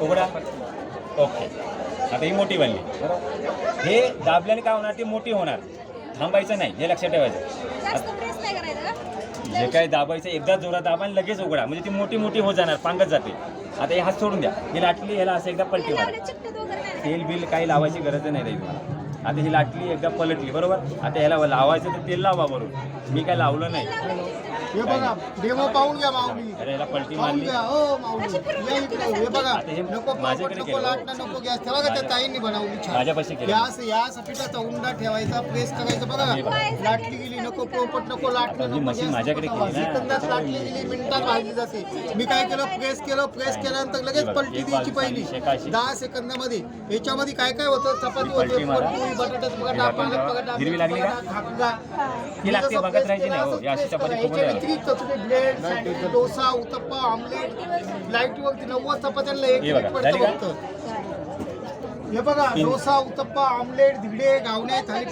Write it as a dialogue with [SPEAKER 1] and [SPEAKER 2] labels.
[SPEAKER 1] उघडा. ओके. आता ही मोठी बनली. बरोबर हे दाबल्याने काय होणार? ती मोठी होणार. थांबायचं नाही. हे लक्षात ठेवायचं. जे काय दाबायचं एकदा जोरात दाबा आणि लगेच उघडा. म्हणजे ती मोठी मोठी होत जाणार. पांगत जाते. आता हे हात सोडून द्या. ही लाटली ह्याला असं एकदा पलटी मारा? तेल बिल काही लावायची गरज नाही तुम्हाला. आता ही लाटली एकदा पलटली बरोबर? आता ह्याला लावायचं तर तेल लावा बरोबर मी काय लावलं नाही.
[SPEAKER 2] हे बघा डेमो पाहून घ्या माऊली.
[SPEAKER 1] अरे ह्याला पलटी
[SPEAKER 2] पाहून
[SPEAKER 1] मारली.
[SPEAKER 2] घ्या हो माऊली. या इकडे हे बघा
[SPEAKER 1] आता हे
[SPEAKER 2] नको पापड
[SPEAKER 1] माझ्याकडे
[SPEAKER 2] नको
[SPEAKER 1] केलं.
[SPEAKER 2] लाटणं नको गॅस. ठेवा का त्या ताईंनी बनवली छान.
[SPEAKER 1] माझ्यापाशी केलं.
[SPEAKER 2] गॅस पिठाचा उंडा ठेवायचा प्रेस करायचं बघा.
[SPEAKER 1] हे बघा.
[SPEAKER 2] लाटली गेली नको पोपट नको लाटणं
[SPEAKER 1] ही
[SPEAKER 2] नको
[SPEAKER 1] मशीन
[SPEAKER 2] गॅस
[SPEAKER 1] माझ्याकडे
[SPEAKER 2] नको
[SPEAKER 1] केली ना.
[SPEAKER 2] सेकंदात लाटली गेली मिनिटात भाजली जाते. मी काय केलं प्रेस केलं प्रेस केल्यानंतर लगेच
[SPEAKER 1] हे
[SPEAKER 2] पलटी द्यायची पहिली. दहा सेकंदामध्ये. याच्यामध्ये काय काय होतं? चपाती
[SPEAKER 1] पलटी
[SPEAKER 2] होते
[SPEAKER 1] मारा.
[SPEAKER 2] पोळी,
[SPEAKER 1] हिरवी लागली का? ही लागते, बघत राहायची नाही, हो. अशी चपाती.
[SPEAKER 2] व्यतिरिक्त तुम्ही bread sandwich dosa uttapa omelette लाईटवरती नव्वद चपात्यांना एक
[SPEAKER 1] बघा, झाली का?
[SPEAKER 2] हे बघा डोसा उत्तप्पा ऑमलेट धिगडे गावणे थाली